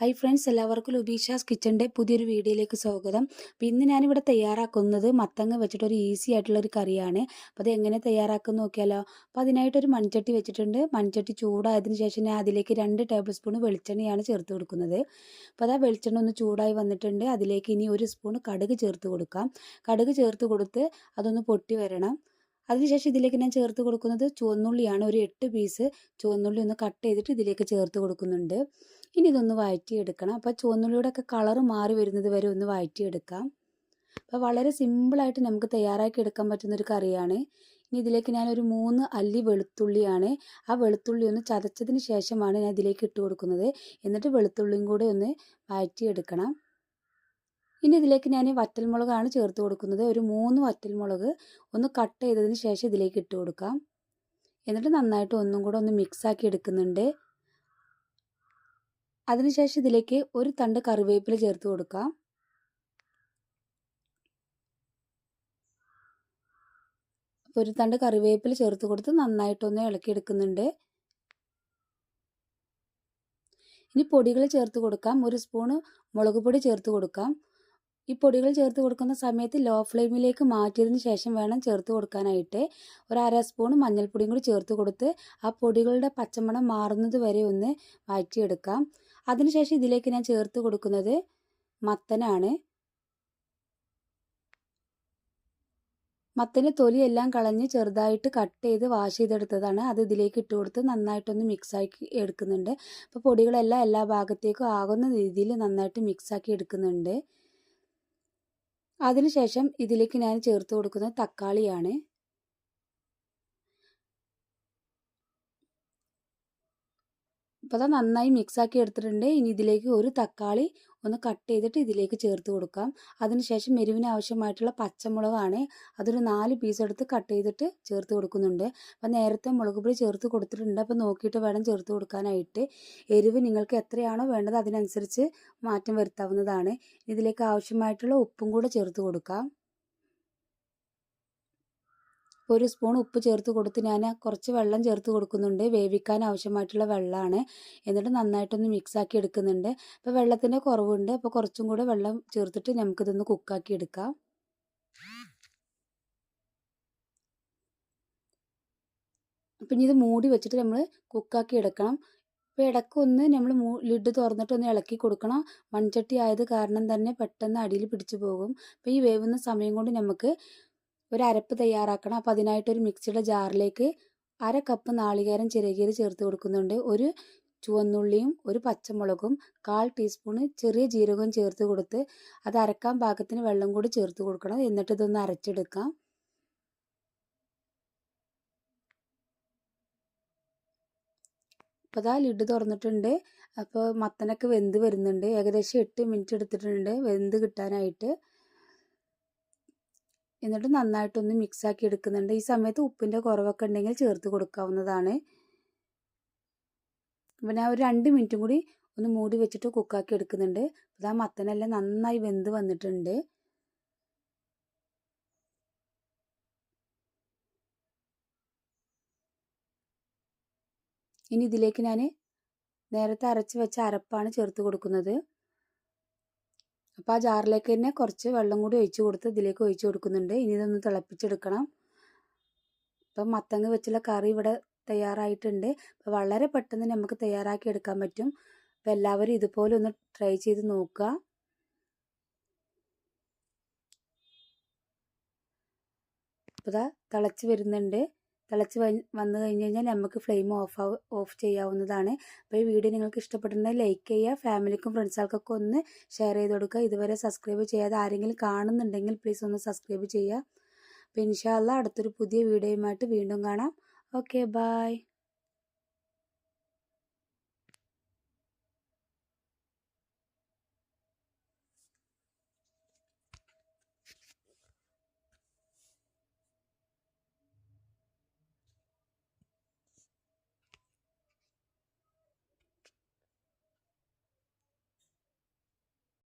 Hi friends എല്ലാവർക്കും ലുബീഷാസ് കിച്ചന്റെ പുതിയൊരു വീഡിയോയിലേക്ക് സ്വാഗതം. അപ്പോൾ ഇന്ന് ഞാനിവിടെ തയ്യാറാക്കുന്നത് മത്തങ്ങ വെച്ചിട്ട് ഒരു ഈസി ആയിട്ടുള്ള ഒരു കറിയാണ്. അപ്പോൾ അത് എങ്ങനെ തയ്യാറാക്കുന്ന നോക്കിയാലോ? അപ്പോൾ അതിനായിട്ടൊരു മൺചട്ടി വെച്ചിട്ടുണ്ട്. മൺചട്ടി ചൂടായതിനു ശേഷം ഞാൻ അതിലേക്ക് രണ്ട് ടേബിൾ സ്പൂൺ വെളിച്ചെണ്ണയാണ് ചേർത്ത് കൊടുക്കുന്നത്. അപ്പോൾ അതാ വെളിച്ചെണ്ണ ഒന്ന് ചൂടായി വന്നിട്ടുണ്ട്. അതിലേക്ക് ഇനി ഒരു സ്പൂൺ കടുക് ചേർത്ത് കൊടുക്കാം. കടുക് ചേർത്ത് കൊടുത്ത് അതൊന്ന് പൊട്ടി വരണം. അതിനുശേഷം ഇതിലേക്ക് ഞാൻ ചേർത്ത് കൊടുക്കുന്നത് ചുവന്നുള്ളിയാണ്. ഒരു എട്ട് പീസ് ചുവന്നുള്ളി ഒന്ന് കട്ട് ചെയ്തിട്ട് ഇതിലേക്ക് ചേർത്ത് കൊടുക്കുന്നുണ്ട്. ഇനി ഇതൊന്ന് വഴറ്റിയെടുക്കണം. അപ്പോൾ ചുവന്നുള്ളിയുടെ ഒക്കെ കളറ് മാറി വരുന്നത് വരെ ഒന്ന് വഴറ്റിയെടുക്കാം. അപ്പോൾ വളരെ സിമ്പിളായിട്ട് നമുക്ക് തയ്യാറാക്കി എടുക്കാൻ പറ്റുന്ന ഒരു കറിയാണ്. ഇനി ഇതിലേക്ക് ഞാൻ ഒരു മൂന്ന് അല്ലി വെളുത്തുള്ളിയാണ്. ആ വെളുത്തുള്ളി ഒന്ന് ചതച്ചതിന് ശേഷമാണ് ഞാൻ ഇതിലേക്ക് ഇട്ട് കൊടുക്കുന്നത്. എന്നിട്ട് വെളുത്തുള്ളിയും കൂടെ ഒന്ന് വഴറ്റിയെടുക്കണം. ഇനി ഇതിലേക്ക് ഞാൻ വറ്റൽമുളകാണ് ചേർത്ത് കൊടുക്കുന്നത്. ഒരു മൂന്ന് വറ്റൽമുളക് ഒന്ന് കട്ട് ചെയ്തതിന് ശേഷം ഇതിലേക്ക് ഇട്ട് കൊടുക്കാം. എന്നിട്ട് നന്നായിട്ട് ഒന്നും കൂടെ ഒന്ന് മിക്സാക്കി എടുക്കുന്നുണ്ട്. അതിനുശേഷം ഇതിലേക്ക് ഒരു തണ്ട് കറിവേപ്പില ചേർത്ത് കൊടുക്കാം. ഒരു തണ്ട് കറിവേപ്പില ചേർത്ത് കൊടുത്ത് നന്നായിട്ടൊന്ന് ഇളക്കിയെടുക്കുന്നുണ്ട് ഇനി പൊടികൾ ചേർത്ത് കൊടുക്കാം. ഒരു സ്പൂണ് മുളക് പൊടി ചേർത്ത് കൊടുക്കാം. ഈ പൊടികൾ ചേർത്ത് കൊടുക്കുന്ന സമയത്ത് ലോ ഫ്ലെയിമിലേക്ക് മാറ്റിയതിന് ശേഷം വേണം ചേർത്ത് കൊടുക്കാനായിട്ട്. ഒരു അര സ്പൂൺ മഞ്ഞൾപ്പൊടിയും കൂടി ചേർത്ത് കൊടുത്ത് ആ പൊടികളുടെ പച്ചമണം മാറുന്നത് വരെ ഒന്ന് വഴറ്റിയെടുക്കാം. അതിനുശേഷം ഇതിലേക്ക് ഞാൻ ചേർത്ത് കൊടുക്കുന്നത് മത്തനാണ്. മത്തന് തൊലിയെല്ലാം കളഞ്ഞ് ചെറുതായിട്ട് കട്ട് ചെയ്ത് വാഷ് ചെയ്തെടുത്തതാണ്. അത് ഇതിലേക്ക് ഇട്ട് കൊടുത്ത് നന്നായിട്ടൊന്ന് മിക്സാക്കി എടുക്കുന്നുണ്ട്. അപ്പോൾ പൊടികളെല്ലാം എല്ലാ ഭാഗത്തേക്കും ആകുന്ന രീതിയിൽ നന്നായിട്ട് മിക്സാക്കി എടുക്കുന്നുണ്ട്. അതിനുശേഷം ഇതിലേക്ക് ഞാൻ ചേർത്ത് കൊടുക്കുന്ന തക്കാളിയാണ്. അപ്പോൾ അത് നന്നായി മിക്സാക്കി എടുത്തിട്ടുണ്ട്. ഇനി ഇതിലേക്ക് ഒരു തക്കാളി ഒന്ന് കട്ട് ചെയ്തിട്ട് ഇതിലേക്ക് ചേർത്ത് കൊടുക്കാം. അതിനുശേഷം എരിവിന് ആവശ്യമായിട്ടുള്ള പച്ചമുളകാണ് അതൊരു നാല് പീസ് എടുത്ത് കട്ട് ചെയ്തിട്ട് ചേർത്ത് കൊടുക്കുന്നുണ്ട്. അപ്പം നേരത്തെ മുളക് പൊടി ചേർത്ത് കൊടുത്തിട്ടുണ്ട്. അപ്പോൾ നോക്കിയിട്ട് വേണം ചേർത്ത് കൊടുക്കാനായിട്ട്. എരിവ് നിങ്ങൾക്ക് എത്രയാണോ വേണ്ടത് അതിനനുസരിച്ച് മാറ്റം വരുത്താവുന്നതാണ്. ഇതിലേക്ക് ആവശ്യമായിട്ടുള്ള ഉപ്പും കൂടെ ചേർത്ത് കൊടുക്കാം. ഒരു സ്പൂൺ ഉപ്പ് ചേർത്ത് കൊടുത്ത് ഞാൻ കുറച്ച് വെള്ളം ചേർത്ത് കൊടുക്കുന്നുണ്ട്. വേവിക്കാൻ ആവശ്യമായിട്ടുള്ള വെള്ളമാണ്. എന്നിട്ട് നന്നായിട്ടൊന്ന് മിക്സാക്കി എടുക്കുന്നുണ്ട്. അപ്പോൾ വെള്ളത്തിന്റെ കുറവുണ്ട്. അപ്പോൾ കുറച്ചും കൂടെ വെള്ളം ചേർത്തിട്ട് നമുക്കിതൊന്ന് കുക്കാക്കി എടുക്കാം. അപ്പം ഇനി ഇത് മൂടി വെച്ചിട്ട് നമ്മൾ കുക്കാക്കി എടുക്കണം. അപ്പോൾ ഇടയ്ക്കൊന്ന് നമ്മൾ മൂ ലിഡ് തുറന്നിട്ട് ഒന്ന് ഇളക്കി കൊടുക്കണം. മൺചട്ടി ആയത് കാരണം തന്നെ പെട്ടെന്ന് അടിയിൽ പിടിച്ചു പോകും. അപ്പോൾ ഈ വേവുന്ന സമയം കൊണ്ട് നമുക്ക് ഒരു അരപ്പ് തയ്യാറാക്കണം. അപ്പോൾ അതിനായിട്ട് ഒരു മിക്സിയുടെ ജാറിലേക്ക് അര കപ്പ് നാളികേരം ചിരകിയത് ചേർത്ത് കൊടുക്കുന്നുണ്ട്. ഒരു ചുവന്നുള്ളിയും ഒരു പച്ചമുളകും കാൽ ടീസ്പൂണ് ചെറിയ ജീരകവും ചേർത്ത് കൊടുത്ത് അത് അരക്കാൻ പാകത്തിന് വെള്ളം കൂടി ചേർത്ത് കൊടുക്കണം. എന്നിട്ട് ഇതൊന്ന് അരച്ചെടുക്കാം. അപ്പോൾ അതാ ലിഡ് തുറന്നിട്ടുണ്ട്. അപ്പോൾ മത്തനൊക്കെ വെന്ത് വരുന്നുണ്ട്. ഏകദേശം എട്ട് മിനിറ്റ് എടുത്തിട്ടുണ്ട്. വെന്ത് കിട്ടാനായിട്ട്. എന്നിട്ട് നന്നായിട്ടൊന്ന് മിക്സാക്കി എടുക്കുന്നുണ്ട്. ഈ സമയത്ത് ഉപ്പിന്റെ കുറവൊക്കെ ഉണ്ടെങ്കിൽ ചേർത്ത് കൊടുക്കാവുന്നതാണ്. പിന്നെ ഞാൻ ഒരു രണ്ട് മിനിറ്റും കൂടി ഒന്ന് മൂടി വെച്ചിട്ട് കുക്കാക്കി എടുക്കുന്നുണ്ട്. അപ്പോൾ ആ മത്തനെല്ലാം നന്നായി വെന്ത് വന്നിട്ടുണ്ട്. ഇനി ഇതിലേക്ക് ഞാൻ നേരത്തെ അരച്ച് വെച്ച അരപ്പാണ് ചേർത്ത് കൊടുക്കുന്നത്. അപ്പോൾ ആ ജാറിലേക്ക് തന്നെ കുറച്ച് വെള്ളം കൂടി ഒഴിച്ച് കൊടുത്ത് ഇതിലേക്ക് ഒഴിച്ച് കൊടുക്കുന്നുണ്ട്. ഇനി ഇതൊന്ന് തിളപ്പിച്ചെടുക്കണം. അപ്പം മത്തങ്ങ വെച്ചുള്ള കറി ഇവിടെ തയ്യാറായിട്ടുണ്ട്. അപ്പോൾ വളരെ പെട്ടെന്ന് നമുക്ക് തയ്യാറാക്കി എടുക്കാൻ പറ്റും. അപ്പോൾ എല്ലാവരും ഇതുപോലെ ഒന്ന് ട്രൈ ചെയ്ത് നോക്കുക. അപ്പോൾ ഇതാ തിളച്ച് വരുന്നുണ്ട്. തിളച്ച് വന്നു കഴിഞ്ഞ് കഴിഞ്ഞാൽ നമുക്ക് ഫ്ലെയിം ഓഫ് ഓഫ് ചെയ്യാവുന്നതാണ്. അപ്പോൾ ഈ വീഡിയോ നിങ്ങൾക്ക് ഇഷ്ടപ്പെട്ടുണ്ടെങ്കിൽ ലൈക്ക് ചെയ്യുക ഫാമിലിക്കും ഫ്രണ്ട്സുകൾക്കൊക്കെ ഒന്ന് ഷെയർ ചെയ്ത് കൊടുക്കുക. ഇതുവരെ സബ്സ്ക്രൈബ് ചെയ്യാതെ ആരെങ്കിലും കാണുന്നുണ്ടെങ്കിൽ പ്ലീസ് ഒന്ന് സബ്സ്ക്രൈബ് ചെയ്യുക. അപ്പോൾ ഇൻഷാല്ല അടുത്തൊരു പുതിയ വീഡിയോയുമായിട്ട് വീണ്ടും കാണാം. Okay bye